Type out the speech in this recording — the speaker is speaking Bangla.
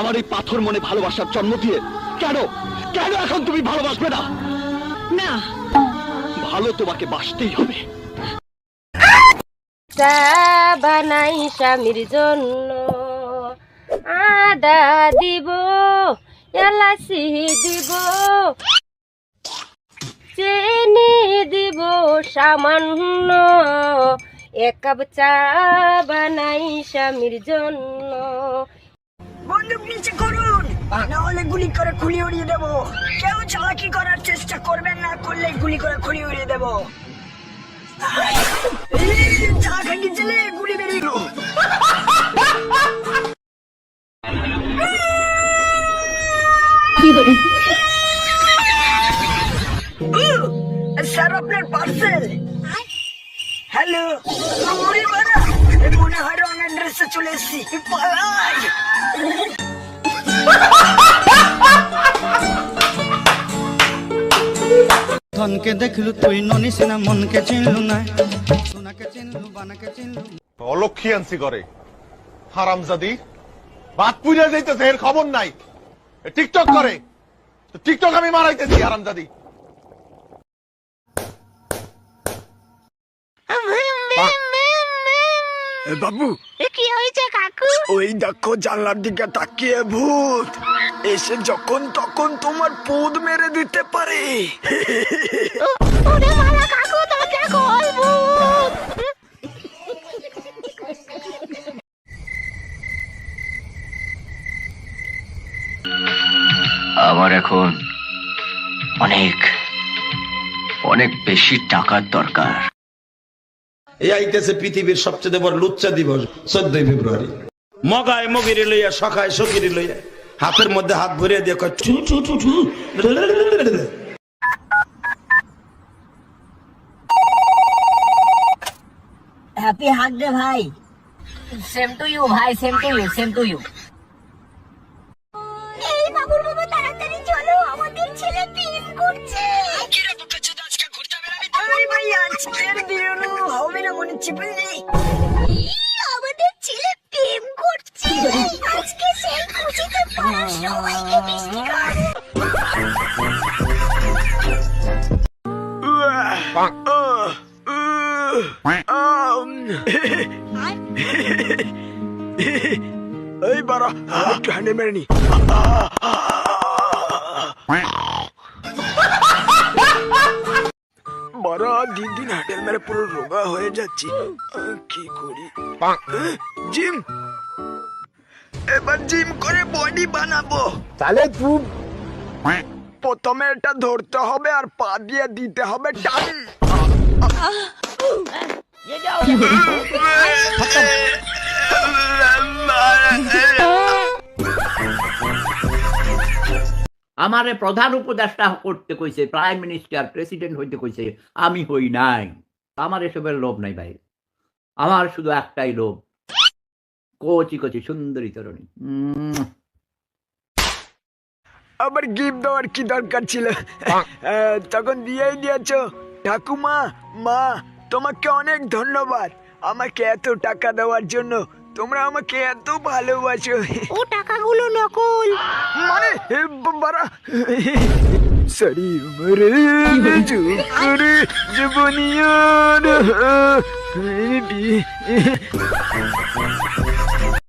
আমার এই পাথর মনে ভালোবাসার জন্ম দিয়ে। কেন? কেন এখন তুমি ভালোবাসবে না? না। ভালো তোমাকে বাসতেই হবে। চা বানাই স্বামীর জন্য। আদা দিব এলাচি দিব চিনি দিব সামান্য। এক কাপ চা বানাই স্বামীর জন্য। না হলে গুলি করে খুলি উড়িয়ে দেবো। কেউ চালাকি করার চেষ্টা করবেন না করলে গুলি করে খুলি উড়িয়ে দেবো। চা ছেলে গুলি বেরিয়ে গেলো। স্যার আপনার পার্সেল হ্যালো মনে হয় রং অ্যাড্রেসে চলে এসেছি। পালাই। ধনকে দেখলু তুই ননি সিনা, মনকে চিনলু না। সোনাকে চিনলু, বানাকে চিনলু। অলক্ষী আনছি করে হারামজাদি বাদ পুড়ে যাইতেছে, এর খবর নাই। টিকটক করে। টিকটক আমি মারাইতেছি, হারামজাদি। বাবু। কি হয়েছে কাকু? ওই দেখো জানলার দিকে তাকিয়ে ভূত। এসে যখন তখন তোমার পোদ মেরে দিতে পারে। আমার এখন অনেক অনেক বেশি টাকার দরকার। এই আইতেছে পৃথিবীর সবচেয়ে বড় লুচ্চা দিবস চোদ্দই ফেব্রুয়ারি। মগায় মগিরে লইয়া সখায় সকিরে লইয়া হাতের মধ্যে হাত ভরিয়ে দিয়ে কয় ছু ছু ছু হ্যাপি হাক দে ভাই। সেম টু ইউ ভাই same to you same to you এই বাবুর বাবা তাড়াতাড়ি চলো আমাদের ছেলে প্রেম করছে। আরে ভাই আজকের হবে না মনে হচ্ছে বুঝলি আমাদের ছেলে প্রেম করছে আজকে সেই খুশিতে পাড়ার সবাইকে মিষ্টি এই বারা একটু হ্যান্ডেল মেরে নি বারা দিন দিন হ্যান্ডেল মেরে পুরো রোগা হয়ে যাচ্ছি কি করি জিম এবার জিম করে বডি বানাবো তাহলে তুই প্রথমে এটা ধরতে হবে আর পা দিয়ে দিতে হবে টান আমারে প্রধান উপদেষ্টা করতে কইছে প্রাইম মিনিস্টার প্রেসিডেন্ট হইতে কইছে আমি হই নাই। আমার এসবের লোভ নাই ভাই। আমার শুধু একটাই লোভ। কচি কচি সুন্দরী তরুণী। আবার গিফট দেওয়ার কি দরকার ছিল? তখন দিয়েই দিয়েছ। ঠাকুমা মা তোমাকে অনেক ধন্যবাদ। আমাকে এত টাকা দেওয়ার জন্য তোমরা আমাকে এত ভালোবাসো। ও টাকাগুলো নকল। মানে বারা সরি মরে চুপ করে জীবনিয়ার